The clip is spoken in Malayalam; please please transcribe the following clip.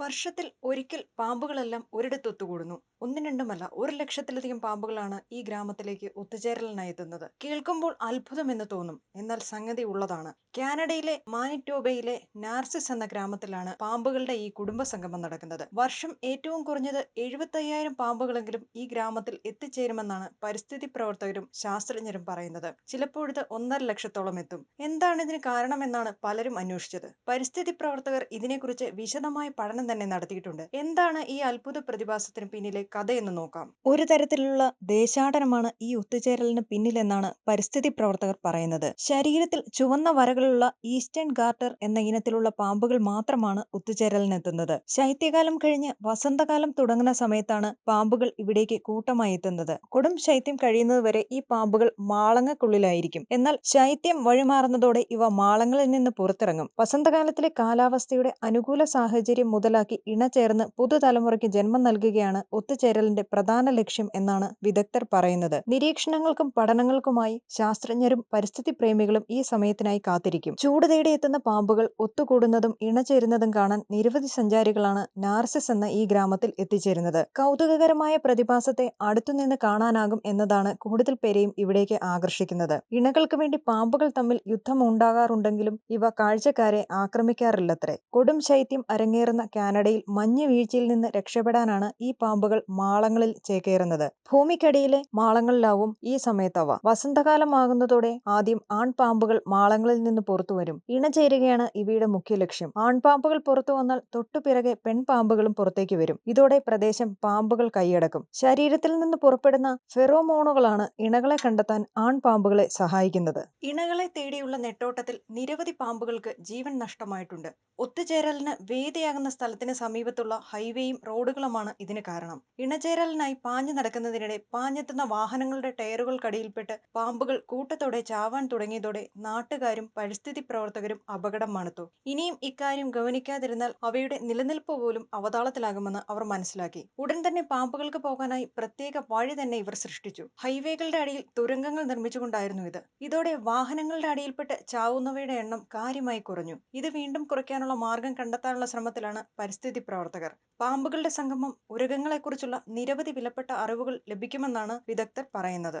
വർഷത്തിൽ ഒരിക്കൽ പാമ്പുകളെല്ലാം ഒരിടത്തൊത്തുകൂടുന്നു. ഒന്നും രണ്ടുമല്ല, ഒരു ലക്ഷത്തിലധികം പാമ്പുകളാണ് ഈ ഗ്രാമത്തിലേക്ക് ഒത്തുചേരലിനായി എത്തുന്നത്. കേൾക്കുമ്പോൾ അത്ഭുതമെന്ന് തോന്നും. എന്നാൽ സംഗതി ഉള്ളതാണ്. കാനഡയിലെ മാനിറ്റോബയിലെ നാർസിസ് എന്ന ഗ്രാമത്തിലാണ് പാമ്പുകളുടെ ഈ കുടുംബ സംഗമം നടക്കുന്നത്. വർഷം ഏറ്റവും കുറഞ്ഞത് എഴുപത്തയ്യായിരം പാമ്പുകളെങ്കിലും ഈ ഗ്രാമത്തിൽ എത്തിച്ചേരുമെന്നാണ് പരിസ്ഥിതി പ്രവർത്തകരും ശാസ്ത്രജ്ഞരും പറയുന്നത്. ചിലപ്പോഴത് ഒന്നര ലക്ഷത്തോളം എത്തും. എന്താണ് ഇതിന് കാരണമെന്നാണ് പലരും അന്വേഷിച്ചത്. പരിസ്ഥിതി പ്രവർത്തകർ ഇതിനെക്കുറിച്ച് വിശദമായ പഠനം തന്നെ നടത്തിയിട്ടുണ്ട്. എന്താണ് ഈ അത്ഭുത പ്രതിഭാസത്തിന് പിന്നിലെ കഥയെന്ന് നോക്കാം. ഒരു തരത്തിലുള്ള ദേശാടനമാണ് ഈ ഒത്തുചേരലിന് പിന്നിലെന്നാണ് പരിസ്ഥിതി പ്രവർത്തകർ പറയുന്നത്. ശരീരത്തിൽ ചുവന്ന വരകളുള്ള ഈസ്റ്റേൺ ഗാർട്ടർ എന്ന ഇനത്തിലുള്ള പാമ്പുകൾ മാത്രമാണ് ഒത്തുചേരലിനെത്തുന്നത്. ശൈത്യകാലം കഴിഞ്ഞ് വസന്തകാലം തുടങ്ങുന്ന സമയത്താണ് പാമ്പുകൾ ഇവിടേക്ക് കൂട്ടമായി എത്തുന്നത്. കൊടും ശൈത്യം കഴിയുന്നത് വരെ ഈ പാമ്പുകൾ മാളങ്ങൾക്കുള്ളിലായിരിക്കും. എന്നാൽ ശൈത്യം വഴിമാറുന്നതോടെ ഇവ മാളങ്ങളിൽ നിന്ന് പുറത്തിറങ്ങും. വസന്തകാലത്തിലെ കാലാവസ്ഥയുടെ അനുകൂല സാഹചര്യം മുതലാക്കി ഇണചേർന്ന് പുതുതലമുറയ്ക്ക് ജന്മം നൽകുകയാണ് ഒത്തുചേരലിന്റെ പ്രധാന ലക്ഷ്യം എന്നാണ് വിദഗ്ധർ പറയുന്നത്. നിരീക്ഷണങ്ങൾക്കും പഠനങ്ങൾക്കുമായി ശാസ്ത്രജ്ഞരും പരിസ്ഥിതി പ്രേമികളും ഈ സമയത്തിനായി കാത്തിരിക്കും. ചൂട് തേടിയെത്തുന്ന പാമ്പുകൾ ഒത്തുകൂടുന്നതും ഇണചേരുന്നതും കാണാൻ നിരവധി സഞ്ചാരികളാണ് നാർസിസ് എന്ന ഈ ഗ്രാമത്തിൽ എത്തിച്ചേരുന്നത്. കൗതുകകരമായ പ്രതിഭാസത്തെ അടുത്തുനിന്ന് കാണാനാകും എന്നതാണ് കൂടുതൽ പേരെയും ഇവിടേക്ക് ആകർഷിക്കുന്നത്. ഇണകൾക്ക് വേണ്ടി പാമ്പുകൾ തമ്മിൽ യുദ്ധം ഉണ്ടാകാറുണ്ടെങ്കിലും ഇവ കാഴ്ചക്കാരെ ആക്രമിക്കാറില്ലത്രേ. കൊടും ശൈത്യം അരങ്ങേറുന്ന കാനഡയിൽ മഞ്ഞ് വീഴ്ചയിൽ നിന്ന് രക്ഷപ്പെടാനാണ് ഈ പാമ്പുകൾ മാളങ്ങളിൽ ചേക്കേറുന്നത്. ഭൂമിക്കടിയിലെ മാളങ്ങളിലാവും ഈ സമയത്തവ. വസന്തകാലമാകുന്നതോടെ ആദ്യം ആൺപാമ്പുകൾ മാളങ്ങളിൽ നിന്ന് പുറത്തുവരും. ഇണചേരുകയാണ് ഇവയുടെ മുഖ്യ ലക്ഷ്യം. ആൺപാമ്പുകൾ പുറത്തു വന്നാൽ തൊട്ടുപിറകെ പെൺപാമ്പുകളും പുറത്തേക്ക് വരും. ഇതോടെ പ്രദേശം പാമ്പുകൾ കൈയടക്കും. ശരീരത്തിൽ നിന്ന് പുറപ്പെടുന്ന ഫെറോമോണുകളാണ് ഇണകളെ കണ്ടെത്താൻ ആൺപാമ്പുകളെ സഹായിക്കുന്നത്. ഇണകളെ തേടിയുള്ള നെട്ടോട്ടത്തിൽ നിരവധി പാമ്പുകൾക്ക് ജീവൻ നഷ്ടമായിട്ടുണ്ട്. ഒത്തുചേരലിന് വേദിയാകുന്ന സ്ഥലത്തിന് സമീപത്തുള്ള ഹൈവേയും റോഡുകളുമാണ് ഇതിന് കാരണം. ഇണചേരലിനായി പാഞ്ഞു നടക്കുന്നതിനിടെ പാഞ്ഞെത്തുന്ന വാഹനങ്ങളുടെ ടയറുകൾക്കടിയിൽപ്പെട്ട് പാമ്പുകൾ കൂട്ടത്തോടെ ചാവാൻ തുടങ്ങിയതോടെ നാട്ടുകാരും പരിസ്ഥിതി പ്രവർത്തകരും അപകടം മണത്തു. ഇനിയും ഇക്കാര്യം ഗൗനിക്കാതിരുന്നാൽ അവയുടെ നിലനിൽപ്പ് പോലും അവതാളത്തിലാകുമെന്ന് അവർ മനസ്സിലാക്കി. ഉടൻ തന്നെ പാമ്പുകൾക്ക് പോകാനായി പ്രത്യേക വഴി തന്നെ ഇവർ സൃഷ്ടിച്ചു. ഹൈവേകളുടെ അടിയിൽ തുരങ്കങ്ങൾ നിർമ്മിച്ചുകൊണ്ടായിരുന്നു ഇത്. ഇതോടെ വാഹനങ്ങളുടെ അടിയിൽപ്പെട്ട് ചാവുന്നവയുടെ എണ്ണം കാര്യമായി കുറഞ്ഞു. ഇത് വീണ്ടും കുറയ്ക്കാനുള്ള മാർഗം കണ്ടെത്താനുള്ള ശ്രമത്തിലാണ് പരിസ്ഥിതി പ്രവർത്തകർ. പാമ്പുകളുടെ സംഗമം ഉരഗങ്ങളെക്കുറിച്ചുള്ള നിരവധി വിലപ്പെട്ട അറിവുകൾ ലഭിക്കുമെന്നാണ് വിദഗ്ധർ പറയുന്നത്.